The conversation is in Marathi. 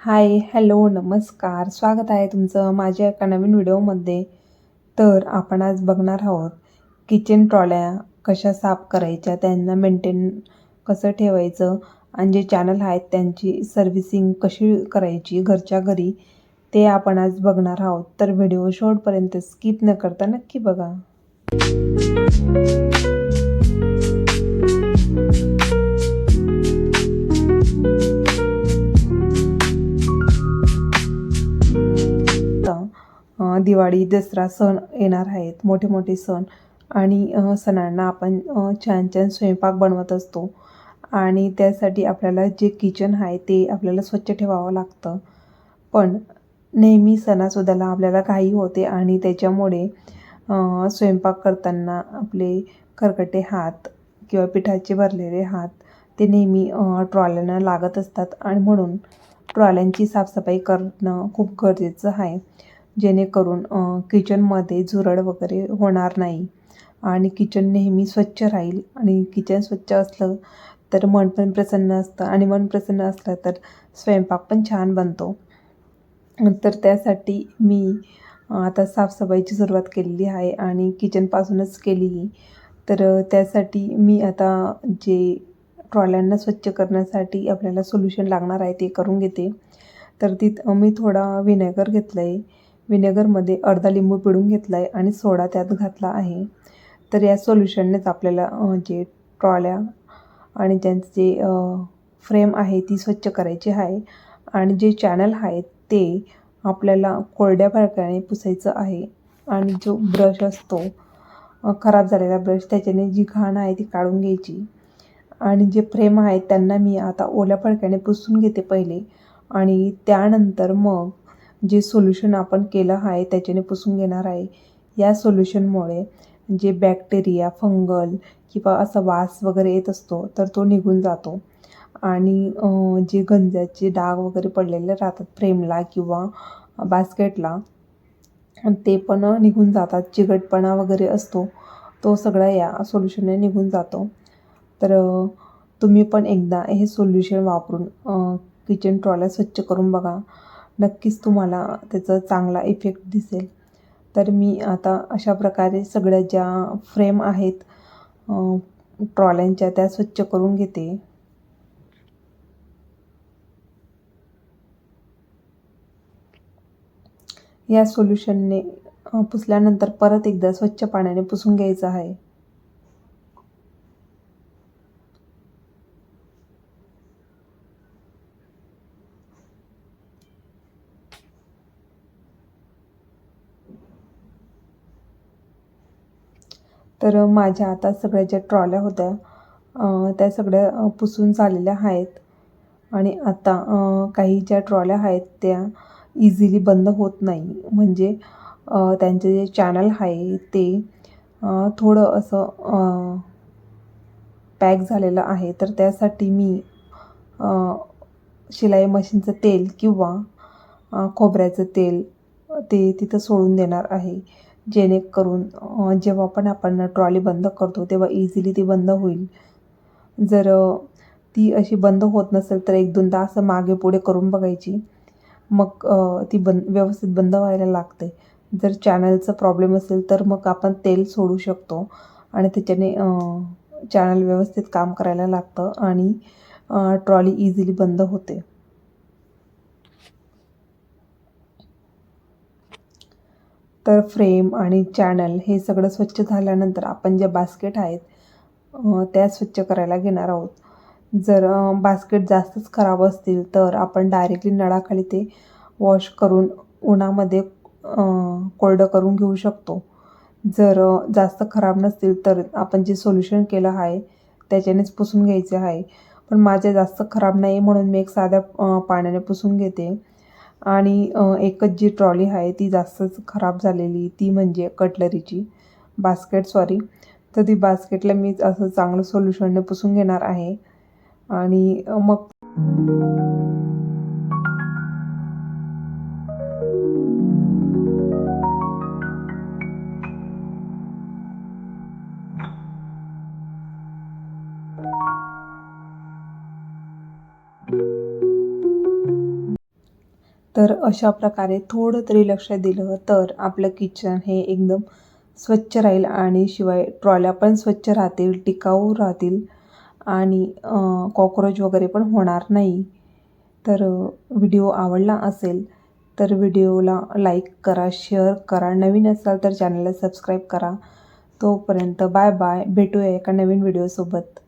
हाय हॅलो नमस्कार. स्वागत आहे तुमचं माझ्या एका नवीन व्हिडिओमध्ये. तर आपण आज बघणार आहोत किचन ट्रॉल्या कशा साफ करायच्या त्यांना मेंटेन कसं ठेवायचं आणि जे चॅनल आहेत त्यांची सर्व्हिसिंग कशी करायची घरच्या घरी ते आपण आज बघणार आहोत. तर व्हिडिओ शेवटपर्यंत स्किप न करता नक्की बघा. दिवाळी दसरा सण येणार आहेत मोठे मोठे सण. आणि सणांना आपण छान छान स्वयंपाक बनवत असतो. आणि त्यासाठी आपल्याला जे किचन आहे ते आपल्याला स्वच्छ ठेवावं लागतं. पण नेहमी सणासुदाला आपल्याला घाई होते आणि त्याच्यामुळे स्वयंपाक करताना आपले खरकटे हात किंवा पिठाचे भरलेले हात ते नेहमी ट्रॉल्यांना लागत असतात. आणि म्हणून ट्रॉल्यांची साफसफाई करणं खूप गरजेचं आहे. जेणेकरून किचनमध्ये झुरळ वगैरे होणार नाही आणि किचन नेहमी स्वच्छ राहील आणि किचन स्वच्छ असलं तर मन पण प्रसन्न असतं आणि मन प्रसन्न असलं तर स्वयंपाक पण छान बनतो. तर त्यासाठी मी आता साफसफाईची सुरुवात केलेली आहे आणि किचनपासूनच केली तर त्यासाठी मी आता जे ट्रॉल्यांना स्वच्छ करण्यासाठी आपल्याला सोल्युशन लागणार आहे ते करून घेते. तर तिथं मी थोडा व्हिनेगर घेतलं आहे व्हिनेगरमध्ये अर्धा लिंबू पिळून घेतला आहे आणि सोडा त्यात घातला आहे. तर या सोल्युशननेच आपल्याला जे ट्रॉल्या आणि त्यांचे जे फ्रेम आहे ती स्वच्छ करायची आहे. आणि जे चॅनल आहेत ते आपल्याला कोरड्या फडक्याने पुसायचं आहे. आणि जो ब्रश असतो खराब झालेला ब्रश त्याच्याने जी घाण आहे ती काढून घ्यायची. आणि जे फ्रेम आहेत त्यांना मी आता ओल्या फडक्याने पुसून घेते पहिले. आणि त्यानंतर मग जे सोल्युशन आपण केलं आहे त्याच्याने पुसून घेणार आहे. या सोल्युशनमुळे जे बॅक्टेरिया फंगल किंवा असा वास वगैरे येत असतो तर तो निघून जातो. आणि जे गंजाचे डाग वगैरे पडलेले राहतात फ्रेमला किंवा बास्केटला ते पण निघून जातात. चिकटपणा वगैरे असतो तो सगळा या सोल्युशनने निघून जातो. तर तुम्ही पण एकदा हे सोल्युशन वापरून किचन ट्रॉल्या स्वच्छ करून बघा. नक्कीच तुम्हाला त्याचा चांगला इफेक्ट दिसेल. तर मी आता अशा प्रकारे सगळ्या ज्या फ्रेम आहेत ट्रॉल्यांच्या त्या स्वच्छ करून घेते. या सोल्युशनने पुसल्यानंतर परत एकदा स्वच्छ पाण्याने पुसून घ्यायचं आहे. तर माझ्या आता सगळ्या ज्या ट्रॉल्या होत्या त्या सगळ्या पुसून चाललेल्या आहेत. आणि आता काही ज्या ट्रॉल्या आहेत त्या इझिली बंद होत नाही. म्हणजे त्यांचे जे चॅनल आहे ते थोडं असं पॅक झालेलं आहे. तर त्यासाठी मी शिलाई मशीनचं तेल किंवा खोबऱ्याचं तेल ते तिथं सोडून देणार आहे. जेणेकरून जेव्हा पण आपण ट्रॉली बंद करतो तेव्हा इझिली ती बंद होईल. जर ती अशी बंद होत नसेल तर एक दोनदा असं मागे पुढे करून बघायची. मग ती बंद व्यवस्थित बंद व्हायला लागते. जर चॅनलचा प्रॉब्लेम असेल तर मग आपण तेल सोडू शकतो. आणि त्याच्याने चॅनल व्यवस्थित काम करायला लागतं आणि ट्रॉली इझिली बंद होते. तर फ्रेम आणि चॅनल हे सगळं स्वच्छ झाल्यानंतर आपण ज्या बास्केट आहेत त्या स्वच्छ करायला घेणार आहोत. जर बास्केट जास्तच खराब असतील तर आपण डायरेक्टली नळाखाली ते वॉश करून उन्हामध्ये कोरडं करून घेऊ शकतो. जर जास्त खराब नसतील तर आपण जे सोल्युशन केलं आहे त्याच्यानेच पुसून घ्यायचे आहे. पण माझे जास्त खराब नाही म्हणून मी एक साध्या पाण्याने पुसून घेते. आणि एकच जी ट्रॉली आहे ती जास्तच खराब झालेली ती म्हणजे कटलरीची. Basket sorry. तर ती बास्केटला मी असं चांगलं सोल्युशनने पुसून घेणार आहे. आणि मग तर अशा प्रकारे थोडं तरी लक्ष दिलं तर आपलं किचन हे एकदम स्वच्छ राहील आणि शिवाय ट्रॉल्या पण स्वच्छ राहतील टिकाऊ राहतील आणि कॉक्रोच वगैरे पण होणार नाही. तर व्हिडिओ आवडला असेल तर व्हिडिओला लाईक करा शेअर करा. नवीन असाल तर चॅनलला सबस्क्राईब करा. तोपर्यंत बाय बाय भेटूया एका नवीन व्हिडिओसोबत